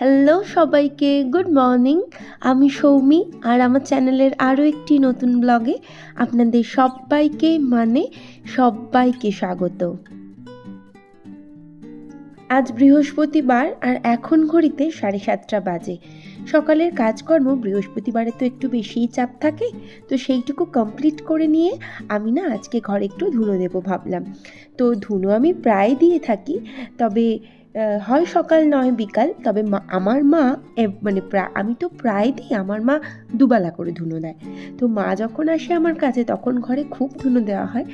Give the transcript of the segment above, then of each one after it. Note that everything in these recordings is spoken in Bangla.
হ্যালো সবাইকে গুড মর্নিং আমি সৌমি আর আমার চ্যানেলের আরও একটি নতুন ব্লগে আপনাদের সবাইকে মানে সবাইকে স্বাগত। আজ বৃহস্পতিবার আর এখন ঘড়িতে সাড়ে সাতটা বাজে। সকালের কাজকর্ম বৃহস্পতিবারে তো একটু বেশিই চাপ থাকে, তো সেইটুকু কমপ্লিট করে নিয়ে আমি না আজকে ঘরে একটু ধুনো দেবো ভাবলাম। তো ধুনো আমি প্রায় দিয়ে থাকি, তবে হয় সকাল নয়, বিকাল। তবে আমার মা মানে আমি তো প্রায় দিই আমার মা দুবেলা করে ধুনো দেয়। তো মা যখন আসে আমার কাছে, তখন ঘরে খুব ধুনো দেওয়া হয়।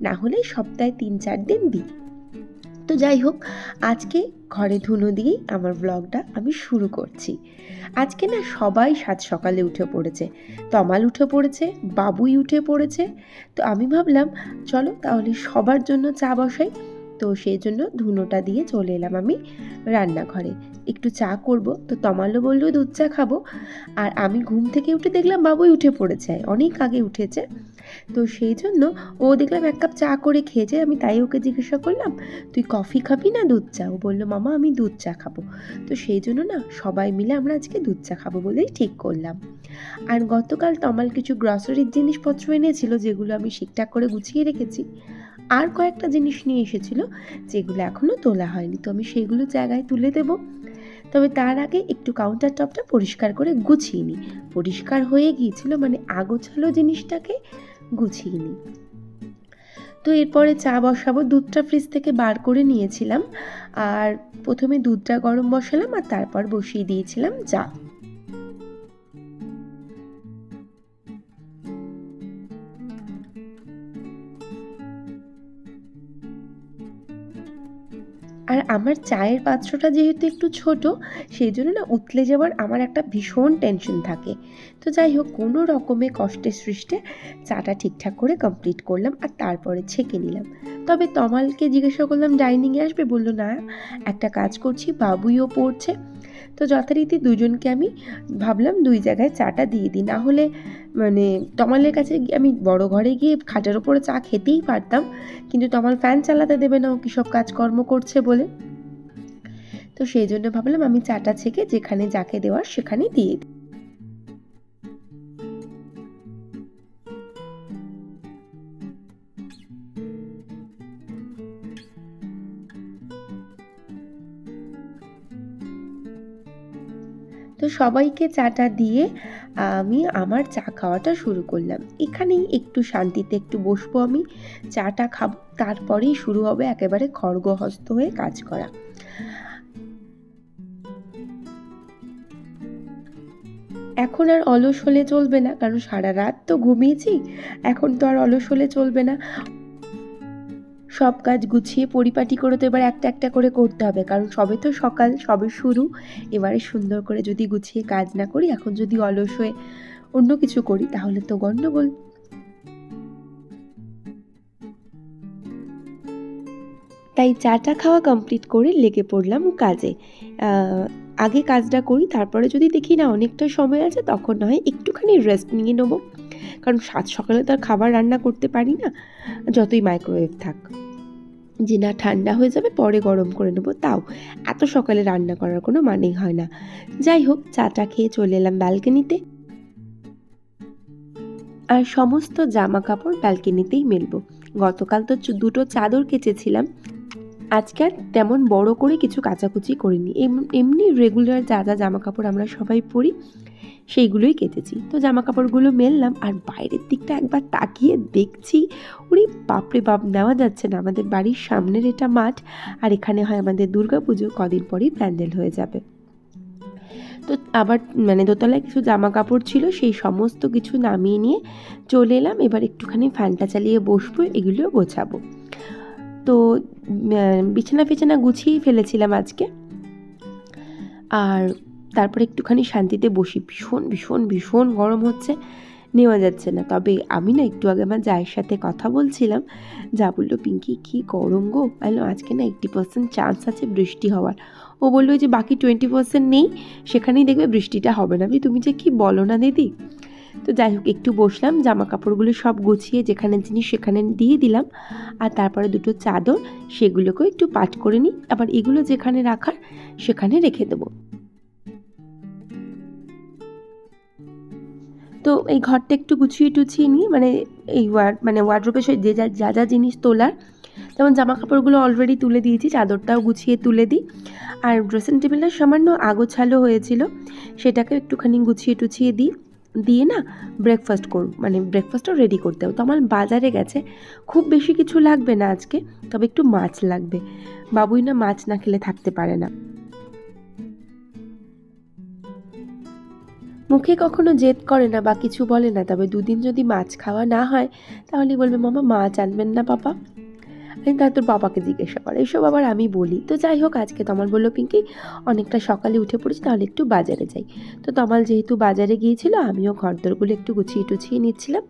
না হলে সপ্তাহে তিন, চার দিন দিই। তো যাই হোক, আজকে ঘরে ধুনো দিয়েই আমার ব্লগটা আমি শুরু করছি। আজকে না সবাই সাত সকালে উঠে পড়েছে। তমাল উঠে পড়েছে, বাবুই উঠে পড়েছে। তো আমি ভাবলাম, চলো তাহলে সবার জন্য চা বসাই। তো সেই জন্য ধুনোটা দিয়ে চলে এলাম আমি রান্নাঘরে। একটু চা করব, তো তমালও বলল দুধ চা খাব। আর আমি ঘুম থেকে উঠে দেখলাম বাবুই উঠে পড়েছে, অনেক আগে উঠেছে। তো সেই জন্য ও দেখলাম এক কাপ চা করে খেয়েছে আমি তাই ওকে জিজ্ঞাসা করলাম, তুই কফি খাবি না দুধ চা? ও বলল, মামা, আমি দুধ চা খাব। তো সেই জন্য না সবাই মিলে আমরা আজকে দুধ চা খাব বলেই ঠিক করলাম। আর গতকাল তমাল কিছু গ্রসারির জিনিসপত্র এনেছিল, যেগুলো আমি ঠিকঠাক করে গুছিয়ে রেখেছি। আর কয়েকটা জিনিস নিয়ে এসেছিল যেগুলো এখনও তোলা হয়নি। তো আমি সেগুলো জায়গায় তুলে দেব। তবে তার আগে একটু কাউন্টার টপটা পরিষ্কার করে গুছিয়ে নিই। পরিষ্কার হয়ে গিয়েছিল মানে আগোছালো জিনিসটাকে গুছিয়ে নিই। তো এরপরে চা বসাবো, দুধটা ফ্রিজ থেকে বার করে নিয়েছিলাম। আর প্রথমে দুধটা গরম বসালাম আর তারপর বসিয়ে দিয়েছিলাম চা। আর আমার চায়ের পাত্রটা যেহেতু একটু ছোট, সেই জন্য না উতলে যাওয়ার আমার একটা ভীষণ টেনশন থাকে। তো যাই হোক, কোনো রকমে কষ্টের সৃষ্টে চাটা ঠিকঠাক করে কমপ্লিট করলাম আর তারপরে ছেঁকে নিলাম। তবে তমালকে জিজ্ঞাসা করলাম ডাইনিংয়ে আসবে? বলল, না, একটা কাজ করছি, বাবুইও পড়ছে। তো যথারীতি দুজনকে আমি ভাবলাম দুই জায়গায় চাটা দিয়ে দিই। না হলে মানে তমালের কাছে আমি বড় ঘরে গিয়ে খাটের ওপরে চা খেতেই পারতাম, কিন্তু তমাল ফ্যান চালাতে দেবে না, ও কী সব কাজকর্ম করছে বলে। তো সেই জন্য ভাবলাম আমি চাটা ছেঁকে যেখানে যাকে দেওয়ার সেখানে দিয়ে দিই। তো সবাইকে চাটা দিয়ে, আমি আমার চা খাওয়াটা শুরু করলাম। এখানেই একটু শান্তিতে একটু বসবো আমি। চাটা খাব, তারপরেই শুরু হবে একেবারে খড়গহস্ত হয়ে কাজ করা। এখন আর অলস হলে চলবে না, কারণ সারা রাত তো ঘুমিয়েছি। এখন তো আর অলস হলে চলবে না। সব কাজ গুছিয়ে পরিপাটি করে তো এবার একটা একটা করে করতে হবে। কারণ সবে তো সকাল, সবে শুরু। এবারে সুন্দর করে যদি গুছিয়ে কাজ না করি, এখন যদি অলস হয়ে অন্য কিছু করি, তাহলে তো গণ্ডগোল তাই চাটা খাওয়া কমপ্লিট করে লেগে পড়লাম কাজে। আগে কাজটা করি, তারপরে যদি দেখি না অনেকটা সময় আছে, তখন নয়, একটুখানি রেস্ট নিয়ে নেব। কারণ সাত সকালে তো আর খাবার রান্না করতে পারি না। যতই মাইক্রোওয়েভ থাক। যে না, ঠান্ডা হয়ে যাবে, পরে গরম করে নেব। তাও এত সকালে রান্না করার কোনো মানেই হয় না। যাই হোক, চাটা খেয়ে চলে এলাম ব্যালকনিতে। আর সমস্ত জামা কাপড় ব্যালকনিতেই মেলবো। গতকাল তো দুটো চাদর কেচেছিলাম। আজকে তেমন বড় করে কিছু কাচাকুচি করিনি। এম- এমনি রেগুলার যা যা জামা কাপড় আমরা সবাই পরি সেইগুলোই কেটেছি। তো জামা কাপড়গুলো মেললাম আর বাইরের দিকটা একবার তাকিয়ে দেখছি, ওরে বাপরে বাপ, নেওয়া যাচ্ছে না। আমাদের বাড়ির সামনের এটা মাঠ আর এখানে হয় আমাদের দুর্গা পুজো কদিন পরেই প্যান্ডেল হয়ে যাবে। তো আবার মানে দোতলায় কিছু জামা কাপড় ছিল, সেই সমস্ত কিছু নামিয়ে নিয়ে চলে এলাম। এবার একটুখানি ফ্যানটা চালিয়ে বসবো এগুলোও গোছাবো। তো বিছানা ফিছানা গুছিয়েই ফেলেছিলাম আজকে। আর তারপরে একটুখানি শান্তিতে বসি। ভীষণ ভীষণ ভীষণ গরম হচ্ছে, নেওয়া যাচ্ছে না। তবে আমি না একটু আগে আমার জায়ের সাথে কথা বলছিলাম, যা বলল, পিঙ্কি, কী গরম গো? বলল আজকে না এইট্টি পার্সেন্ট চান্স আছে বৃষ্টি হওয়ার। ও বলল যে বাকি টোয়েন্টি পার্সেন্ট নেই, সেখানেই দেখবে বৃষ্টিটা হবে না। তুমি যে কি বলো না দিদি? তো যাই হোক, একটু বসলাম জামা কাপড়গুলো সব গুছিয়ে যেখানে জিনিস সেখানে দিয়ে দিলাম। আর তারপরে দুটো চাদর, সেগুলোকেও একটু পাট করে নিই। আবার এগুলো যেখানে রাখার, সেখানে রেখে দেবো। তো এই ঘরটা একটু গুছিয়ে টুছিয়ে নিই মানে এই ওয়ার মানে ওয়ার্ড্রোপে যে যা যা যা জিনিস তোলার, যেমন জামা কাপড়গুলো অলরেডি তুলে দিয়েছি, চাদরটাও গুছিয়ে তুলে দিই। আর ড্রেসিং টেবিলটা সামান্য আগোছালো হয়েছিল সেটাকে একটুখানি গুছিয়ে টুছিয়ে দিই। দিয়ে না ব্রেকফাস্ট করব মানে ব্রেকফাস্টও রেডি করতে হবে। তো আমার বাজারে গেছে। খুব বেশি কিছু লাগবে না আজকে, তবে একটু মাছ লাগবে। বাবুই না মাছ না খেলে থাকতে পারে না। মুখে কখনো জেদ করে না বা কিছু বলে না, তবে দুদিন যদি মাছ খাওয়া না হয় তাহলে বলবে, মামা, মাছ আনবেন না পাপা। তাই তোর বাবাকে জিজ্ঞাসা করে। এসব আবার আমি বলি। তো যাই হোক, আজকে তমাল বলল, পিঙ্কি, অনেকটা সকালে উঠে পড়েছি, তাহলে একটু বাজারে যাই। তো তমাল যেহেতু বাজারে গিয়েছিল, আমিও ঘরদরগুলো একটু গুছিয়ে টুছিয়ে নিচ্ছিলাম।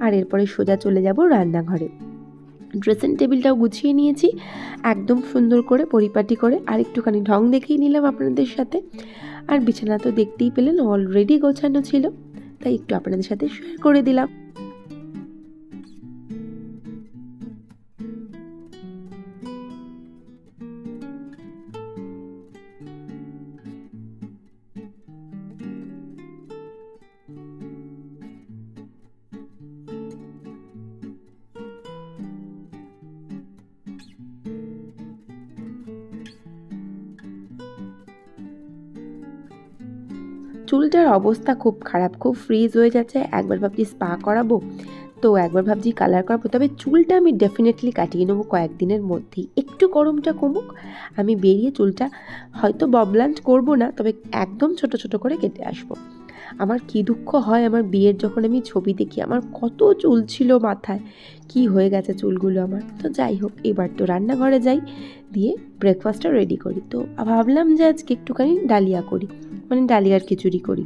আর এরপরে সোজা চলে যাব রান্নাঘরে। ড্রেসিং টেবিলটাও গুছিয়ে নিয়েছি, একদম সুন্দর করে, পরিপাটি করে, আর একটুখানি ঢং দেখিয়ে নিলাম আপনাদের সাথে। আর বিছানা তো দেখতেই পেলেন অলরেডি গোছানো ছিল। তাই একটু আপনাদের সাথে শেয়ার করে দিলাম। চুলটার অবস্থা খুব খারাপ, খুব ফ্রিজ হয়ে যাচ্ছে। একবার ভাবছি স্পা করাবো, তো একবার ভাবছি কালার করাবো। তবে চুলটা আমি ডেফিনেটলি কাটিয়ে নেব কয়েকদিনের মধ্যেই। একটু গরমটা কমুক, আমি বেরিয়ে চুলটা হয়তো ববলান্ট করব না, তবে একদম ছোট ছোট করে কেটে আসব। আমার কি দুঃখ হয়, আমার বিয়ের যখন আমি ছবি দেখি, আমার কত চুল ছিল মাথায়, কি হয়ে গেছে চুলগুলো আমার। তো যাই হোক, এবার তো রান্নাঘরে যাই, দিয়ে ব্রেকফাস্টটা রেডি করি। তো ভাবলাম যে আজকে একটুখানি ডালিয়া করি। মানে ডালিয়ার খিচুড়ি করি।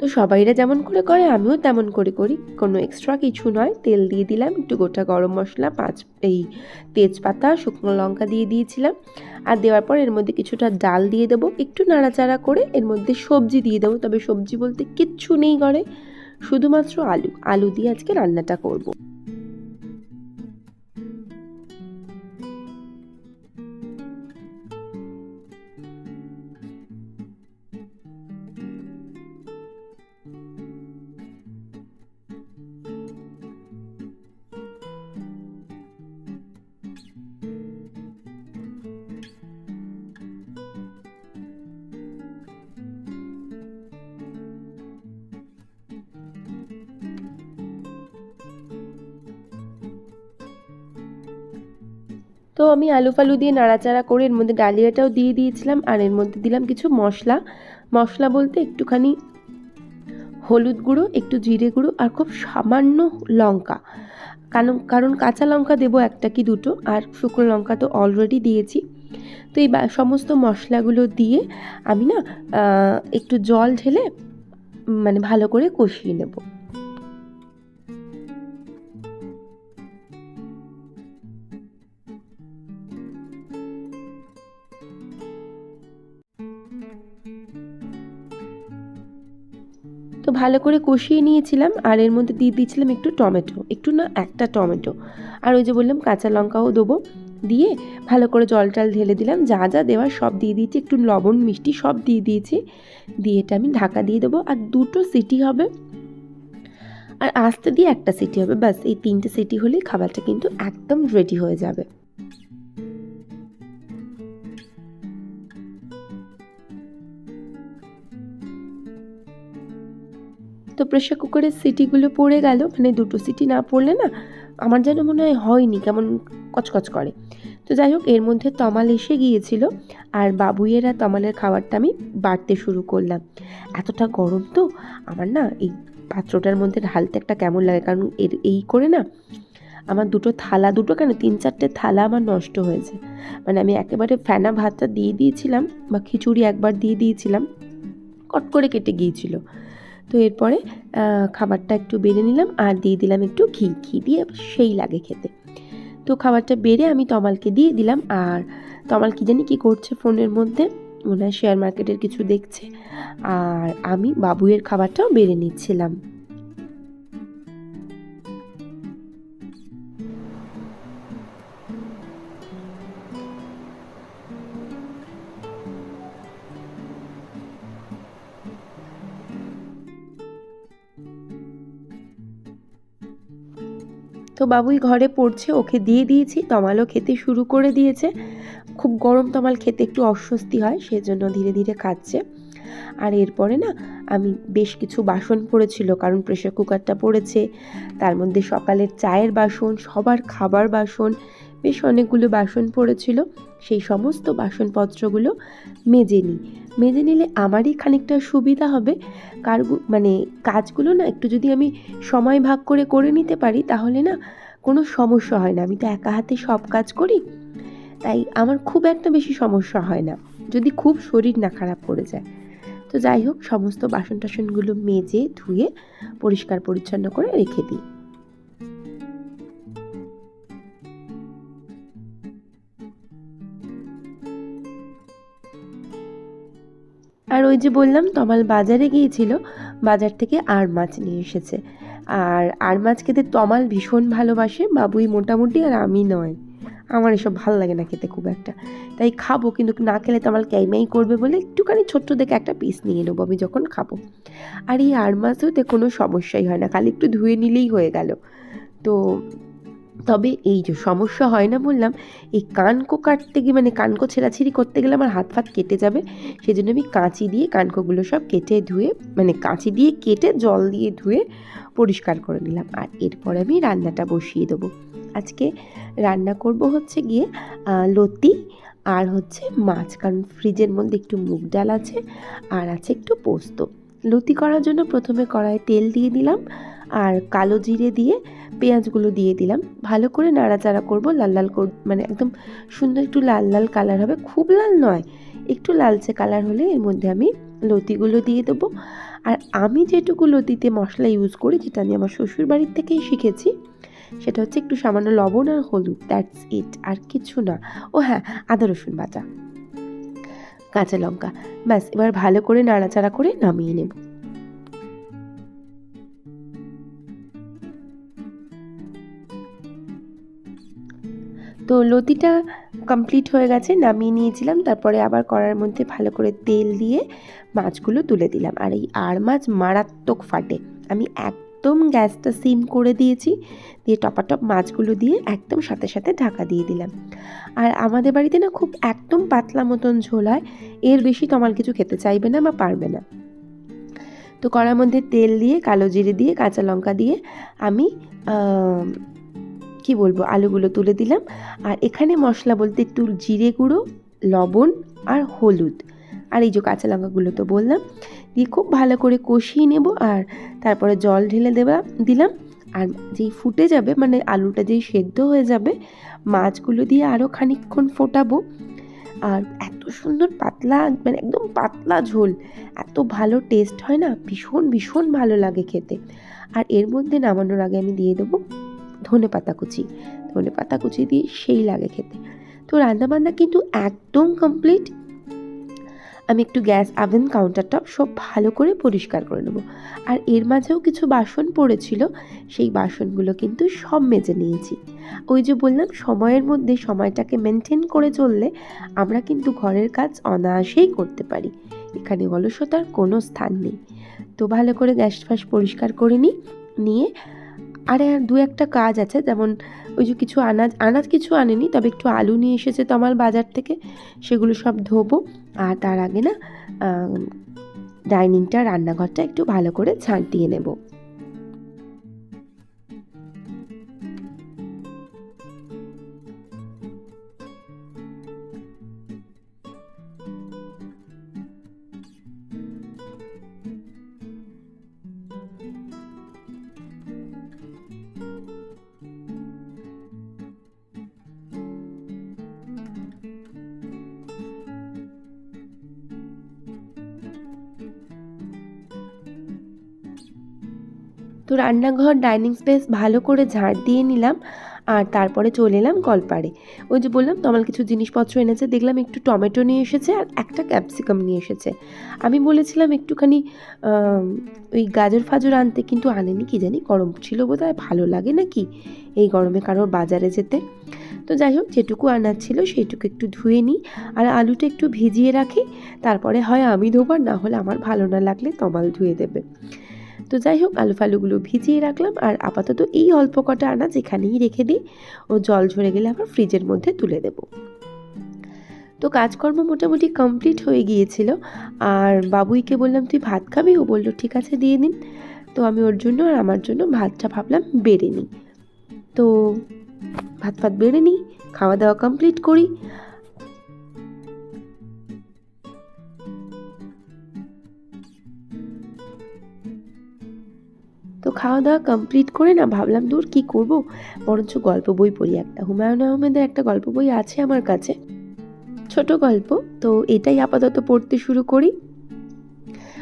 তো সবাইরা যেমন করে করে, আমিও তেমন করে করি। কোনো এক্সট্রা কিছু নয়। তেল দিয়ে দিলাম, একটু গোটা গরম মশলা, পাঁচ, এই তেজপাতা, শুকনো লঙ্কা দিয়ে দিয়েছিলাম। আর দেওয়ার পর এর মধ্যে কিছুটা ডাল দিয়ে দেবো। একটু নাড়াচাড়া করে এর মধ্যে সবজি দিয়ে দেবো। তবে সবজি বলতে কিচ্ছু নেই ঘরে। শুধুমাত্র আলু। আলু দিয়ে আজকে রান্নাটা করব। তো আমি আলু ফালু দিয়ে নাড়াচাড়া করে এর মধ্যে ডালিয়াটাও দিয়ে দিয়েছিলাম আর এর মধ্যে দিলাম কিছু মশলা। মশলা বলতে একটুখানি হলুদ গুঁড়ো, একটু জিরে গুঁড়ো আর খুব সামান্য লঙ্কা। কারণ কারণ কাঁচা লঙ্কা দেবো একটা কি দুটো আর শুকনো লঙ্কা তো অলরেডি দিয়েছি। তো এই সমস্ত মশলাগুলো দিয়ে আমি না একটু জল ঢেলে মানে ভালো করে কষিয়ে নেব। ভালো করে কষিয়ে নিয়েছিলাম আর এর মধ্যে দিয়ে দিয়েছিলাম একটু টমেটো, একটু না একটা টমেটো। আর ওই যে বললাম কাঁচা লঙ্কাও দেবো। দিয়ে ভালো করে জল টল ঢেলে দিলাম। যা যা দেওয়ার সব দিয়ে দিয়েছি, একটু লবণ, মিষ্টি সব দিয়ে দিয়েছি। দিয়ে এটা আমি ঢাকা দিয়ে দেবো আর দুটো সিটি হবে। আর আস্তে দিয়ে একটা সিটি হবে, ব্যাস, এই তিনটে সিটি হলেই খাবারটা কিন্তু একদম রেডি হয়ে যাবে। তো প্রেশার কুকারের সিটিগুলো পড়ে গেল মানে দুটো সিটি না পড়লে না আমার যেন মনে হয় হয়নি, কেমন কচকচ করে। তো যাই হোক, এর মধ্যে তমাল এসে গিয়েছিল, আর বাবুইয়েরা তমালের খাবারটা আমি বাড়তে শুরু করলাম। এতটা গরম তো, আমার না এই পাত্রটার মধ্যে ঢালতে একটা কেমন লাগে, কারণ এর এই করে না আমার দুটো থালা, দুটো কেন, তিন চারটে থালা আমার নষ্ট হয়েছে। মানে আমি একেবারে ফ্যানা ভাতটা দিয়ে দিয়েছিলাম, বা খিচুড়ি একবার দিয়ে দিয়েছিলাম, কট করে কেটে গিয়েছিল। তো এরপরে খাবারটা একটু বেড়ে নিলাম আর দিয়ে দিলাম একটু ঘি। ঘি দিয়ে সেই লাগে খেতে। তো খাবারটা বেড়ে আমি তমালকে দিয়ে দিলাম আর তমাল কি জানি কি করছে ফোনের মধ্যে? মনে হয় শেয়ার মার্কেটের কিছু দেখছে। আর আমি বাবুয়ের খাবারটাও বেড়ে নিচ্ছিলাম। তো বাবুই ঘরে পড়ছে, ওকে দিয়ে দিয়েছি। তমালও খেতে শুরু করে দিয়েছে। খুব গরম তমাল খেতে একটু অস্বস্তি হয়, সেজন্য ধীরে ধীরে খাচ্ছে। আর এরপরে না, আমি বেশ কিছু বাসন পড়েছিল, কারণ প্রেশার কুকারটা পড়েছে। তার মধ্যে সকালের চায়ের বাসন, সবার খাবার বাসন বেশ অনেকগুলো বাসন পড়েছিল। সেই সমস্ত বাসনপত্রগুলো মেজে নিই। মেজে নিলে আমারই খানিকটা সুবিধা হবে। কার মানে কাজগুলো না একটু যদি আমি সময় ভাগ করে করে নিতে পারি, তাহলে না কোনো সমস্যা হয় না। আমি তো একা হাতে সব কাজ করি, তাই আমার খুব একটা বেশি সমস্যা হয় না, যদি খুব শরীর না খারাপ করে যায়। তো যাই হোক, সমস্ত বাসন টাসনগুলো মেজে, ধুয়ে পরিষ্কার পরিচ্ছন্ন করে রেখে দিই। আর ওই যে বললাম, তমাল বাজারে গিয়েছিল, বাজার থেকে আর মাছ নিয়ে এসেছে। আর আর মাছ খেতে তমাল ভীষণ ভালোবাসে, বাবুই মোটামুটি আর আমি নয়। আমার এসব ভালো লাগে না খেতে খুব একটা। তাই খাব, কিন্তু না খেলে তো আমার করবে বলে একটুখানি ছোট্ট দেখে একটা পিস নিয়ে নেব, আমি যখন খাব। আর এই আর মাছেওতে কোনো সমস্যাই হয় না, খালি একটু ধুয়ে নিলেই হয়ে গেল। তো তবে এই যে সমস্যা হয় না বললাম, এই কানকো কাটতে গিয়ে মানে কানকো ছেঁড়াছিড়ি করতে গেলে আমার হাত ফাত কেটে যাবে। সেই জন্য আমি কাঁচি দিয়ে কানকোগুলো সব কেটে ধুয়ে মানে কাঁচি দিয়ে কেটে জল দিয়ে ধুয়ে পরিষ্কার করে নিলাম। আর এরপর আমি রান্নাটা বসিয়ে দেবো। আজকে রান্না করব হচ্ছে গিয়ে লতি আর হচ্ছে মাছ। কারণ ফ্রিজের মধ্যে একটু মুগ ডাল আছে আর আছে একটু পোস্ত। লতি করার জন্য প্রথমে কড়াই তেল দিয়ে দিলাম। আর কালো জিরে দিয়ে পেঁয়াজগুলো দিয়ে দিলাম। ভালো করে নাড়াচাড়া করব, লাল লাল মানে একদম সুন্দর একটু লাল লাল কালার হবে। খুব লাল নয়, একটু লালচে কালার হলে এর মধ্যে আমি লতিগুলো দিয়ে দেবো। আর আমি যেটুকু লতিতে মশলা ইউজ করি, যেটা আমি আমার শ্বশুর বাড়ির থেকেই শিখেছি, সেটা হচ্ছে একটু সামান্য লবণ আর হলুদ দ্যাটস ইট আর কিছু না। ও হ্যাঁ আদা রসুন বাটা, কাঁচা লঙ্কা, ব্যাস, এবার ভালো করে নাড়াচাড়া করে নামিয়ে নেব। তো লতিটা কমপ্লিট হয়ে গেছে, নামিয়ে নিয়েছিলাম, তারপরে আবার কড়ার মধ্যে ভালো করে তেল দিয়ে মাছগুলো তুলে দিলাম। আর এই আর মাছ মারাত্মক ফাটে। আমি একদম গ্যাসটা সিম করে দিয়েছি, দিয়ে টপাটপ মাছগুলো দিয়ে একদম সাথে সাথে ঢাকা দিয়ে দিলাম। আর আমাদের বাড়িতে না খুব একদম পাতলা মতন ঝোল হয়, এর বেশি তোমার কিছু খেতে চাইবে না বা পারবে না। তো কড়ার মধ্যে তেল দিয়ে, কালো জিরে দিয়ে, কাঁচা লঙ্কা দিয়ে আমি কি বলব, আলুগুলো তুলে দিলাম। আর এখানে মশলা বলতে একটু জিরে গুঁড়ো, লবণ আর হলুদ। আর এই যে কাঁচা লঙ্কাগুলো তো বললাম। দিয়ে খুব ভালো করে কষিয়ে নেব আর তারপরে জল ঢেলে দেওয়া দিলাম। আর যেই ফুটে যাবে মানে আলুটা যেই সেদ্ধ হয়ে যাবে, মাছগুলো দিয়ে আরও খানিকক্ষণ ফোটাবো। আর এত সুন্দর পাতলা মানে একদম পাতলা ঝোল। এত ভালো টেস্ট হয় না, ভীষণ ভীষণ ভালো লাগে খেতে। আর এর মধ্যে নামানোর আগে আমি দিয়ে দেবো ধনে পাতা কুচি। ধনে পাতা কুচি দিয়ে সেই লাগে খেতে। তো রান্নাবান্না কিন্তু একদম কমপ্লিট আমি একটু গ্যাস আভেন কাউন্টারটা সব ভালো করে পরিষ্কার করে নেব। আর এর মাঝেও কিছু বাসন পড়েছিল, সেই বাসনগুলো কিন্তু সব মেজে নিয়েছি। ওই যে বললাম, সময়ের মধ্যে সময়টাকে মেনটেন করে চললে আমরা কিন্তু ঘরের কাজ অনায়াসেই করতে পারি। এখানে অলসতার কোনো স্থান নেই। তো ভালো করে গ্যাস ফাস পরিষ্কার করে নিই, নিয়ে আর দু একটা কাজ আছে, যেমন ওই যে কিছু আনাজ আনাজ কিছু আনেনি, তবে একটু আলু নিয়ে এসেছে তো আমার বাজার থেকে, সেগুলো সব ধোবো। আর তার আগে না ডাইনিংটা, রান্নাঘরটা একটু ভালো করে ছাঁটিয়ে নেব। তো রান্নাঘর, ডাইনিং স্পেস ভালো করে ঝাড় দিয়ে নিলাম আর তারপরে চলে এলাম কলপাড়ে। ওই যে বললাম, তোমার কিছু জিনিসপত্র এনেছে, দেখলাম একটু টমেটো নিয়ে এসেছে আর একটা ক্যাপসিকাম নিয়ে এসেছে। আমি বলেছিলাম একটুখানি ওই গাজর ফাজর আনতে, কিন্তু আনেনি, কি জানি, গরম ছিল বোধ হয় ভালো লাগে নাকি এই গরমে কারোর বাজারে যেতে। তো যাই হোক, যেটুকু আনার ছিল সেইটুকু একটু ধুয়ে নিই আর আলুটা একটু ভিজিয়ে রাখি, তারপরে হয় আমি ধোবার না হলে আমার ভালো না লাগলে তমাল ধুয়ে দেবে। তো যাই হোক, আলু ফালুগুলো ভিজিয়ে রাখলাম আর আপাতত এই অল্প কটা আনাজ এখানেই রেখে দিই, ও জল ঝরে গেলে আবার ফ্রিজের মধ্যে তুলে দেব। তো কাজকর্ম মোটামুটি কমপ্লিট হয়ে গিয়েছিল আর বাবুইকে বললাম, তুই ভাত খাবি? ও বলল, ঠিক আছে, দিয়ে নিন তো আমি ওর জন্য আর আমার জন্য ভাতটা ভাবলাম বেড়ে নিই। তো ভাত ফাত বেড়ে নিই, খাওয়া দাওয়া কমপ্লিট করি। খাওয়া দাওয়া কমপ্লিট করে না, ভাবলাম দূর কী করব? বরঞ্চ গল্প বই পড়ি একটা। হুমায়ুন আহমেদের একটা গল্প বই আছে আমার কাছে। ছোট গল্প। তো এটাই আপাতত পড়তে শুরু করি।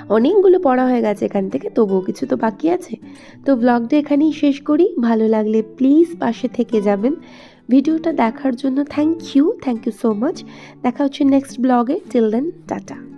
অনেকগুলো পড়া হয়ে গেছে এখান থেকে, তবুও কিছু তো বাকি আছে। তো ব্লগটা এখানেই শেষ করি। ভালো লাগলে প্লিজ পাশে থেকে যাবেন। ভিডিওটা দেখার জন্য thank you thank you so much দেখা হচ্ছে নেক্সট ব্লগে টিল দেন টাটা।